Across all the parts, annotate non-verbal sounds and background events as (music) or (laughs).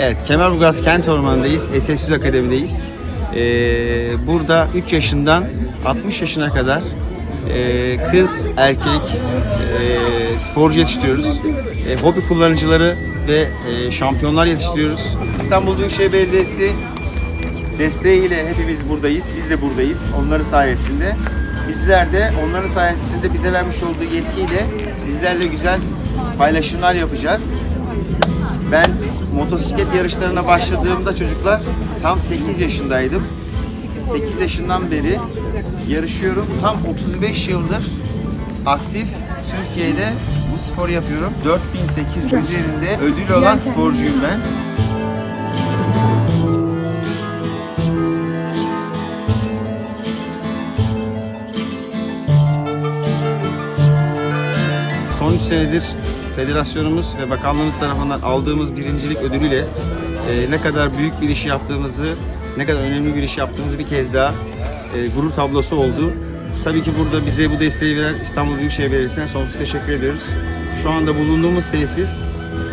Evet, Kemerburgaz Kent Ormanı'ndayız. SS100 Akademi'deyiz. Ee, burada 3 yaşından 60 yaşına kadar e, kız, erkek e, sporcu yetiştiriyoruz. E, hobi kullanıcıları ve e, şampiyonlar yetiştiriyoruz. İstanbul Büyükşehir Belediyesi desteğiyle hepimiz buradayız. Biz de buradayız onların sayesinde. Bizler de onların sayesinde bize vermiş olduğu yetkiyle sizlerle güzel paylaşımlar yapacağız. Ben motosiklet yarışlarına başladığımda çocuklar tam 8 yaşındaydım. 8 yaşından beri yarışıyorum. Tam 35 yıldır aktif Türkiye'de bu sporu yapıyorum. 4800 üzerinde ödül olan sporcuyum ben. Son 3 senedir federasyonumuz ve bakanlığımız tarafından aldığımız birincilik ödülüyle e, ne kadar büyük bir iş yaptığımızı, ne kadar önemli bir iş yaptığımızı bir kez daha e, gurur tablosu oldu. Tabii ki burada bize bu desteği veren İstanbul Büyükşehir Belediyesi'ne sonsuz teşekkür ediyoruz. Şu anda bulunduğumuz tesis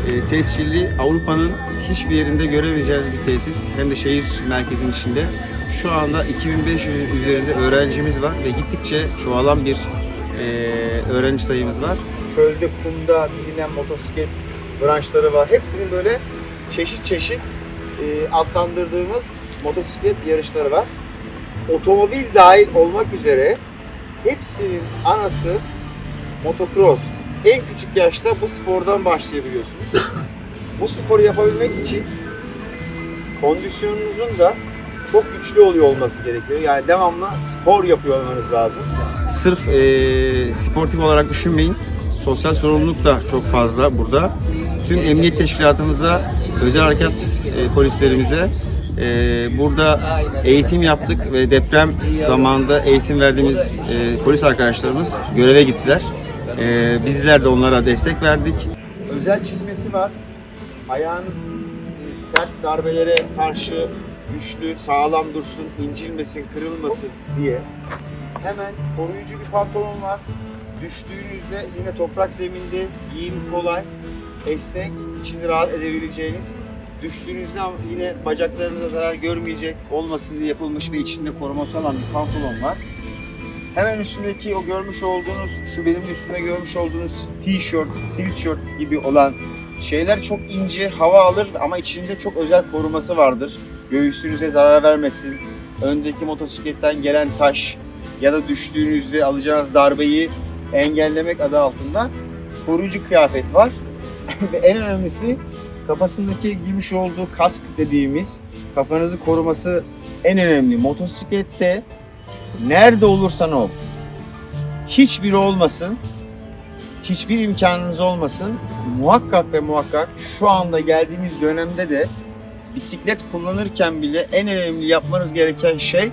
e, tescilli Avrupa'nın hiçbir yerinde göremeyeceğiniz bir tesis. Hem de şehir merkezinin içinde. Şu anda 2500 üzerinde öğrencimiz var ve gittikçe çoğalan bir e, öğrenci sayımız var. Çölde, kumda bilinen motosiklet branşları var. Hepsinin böyle çeşit çeşit e, adlandırdığımız motosiklet yarışları var. Otomobil dahil olmak üzere hepsinin anası motocross. En küçük yaşta bu spordan başlayabiliyorsunuz. (coughs) bu sporu yapabilmek için kondisyonunuzun da çok güçlü oluyor olması gerekiyor. Yani devamlı spor yapıyor olmanız lazım. Sırf eee, sportif olarak düşünmeyin. Sosyal sorumluluk da çok fazla burada. Tüm emniyet teşkilatımıza, özel harekat eee, polislerimize eee, burada eğitim yaptık ve deprem zamanında eğitim verdiğimiz eee, polis arkadaşlarımız göreve gittiler. Eee, bizler de onlara destek verdik. Özel çizmesi var. Ayağınız sert darbelere karşı güçlü, sağlam dursun, incilmesin, kırılmasın diye. Hemen koruyucu bir pantolon var. Düştüğünüzde yine toprak zeminde giyim kolay, esnek, içini rahat edebileceğiniz. Düştüğünüzde yine bacaklarınıza zarar görmeyecek olmasın diye yapılmış ve içinde koruması olan bir pantolon var. Hemen üstündeki o görmüş olduğunuz, şu benim üstünde görmüş olduğunuz t-shirt, sweatshirt gibi olan şeyler çok ince, hava alır ama içinde çok özel koruması vardır. Göğsünüze zarar vermesin. Öndeki motosikletten gelen taş ya da düştüğünüzde alacağınız darbeyi engellemek adı altında koruyucu kıyafet var. (laughs) Ve en önemlisi kafasındaki giymiş olduğu kask dediğimiz kafanızı koruması en önemli. Motosiklette nerede olursan ol. Hiçbiri olmasın. Hiçbir imkanınız olmasın. Muhakkak ve muhakkak şu anda geldiğimiz dönemde de bisiklet kullanırken bile en önemli yapmanız gereken şey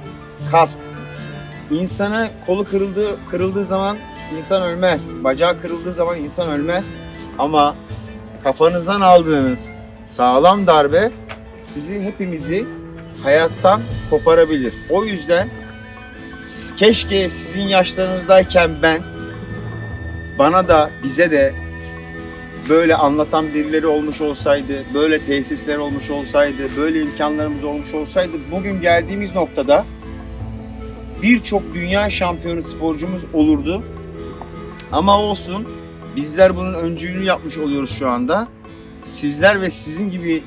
kask. İnsana kolu kırıldığı kırıldığı zaman insan ölmez. Bacağı kırıldığı zaman insan ölmez. Ama kafanızdan aldığınız sağlam darbe sizi hepimizi hayattan koparabilir. O yüzden keşke sizin yaşlarınızdayken ben bana da bize de böyle anlatan birileri olmuş olsaydı, böyle tesisler olmuş olsaydı, böyle imkanlarımız olmuş olsaydı bugün geldiğimiz noktada birçok dünya şampiyonu sporcumuz olurdu. Ama olsun bizler bunun öncülüğünü yapmış oluyoruz şu anda. Sizler ve sizin gibi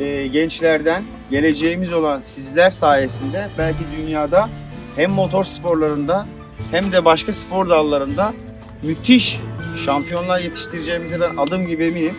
e, gençlerden geleceğimiz olan sizler sayesinde belki dünyada hem motor sporlarında hem de başka spor dallarında müthiş şampiyonlar yetiştireceğimize ben adım gibi eminim.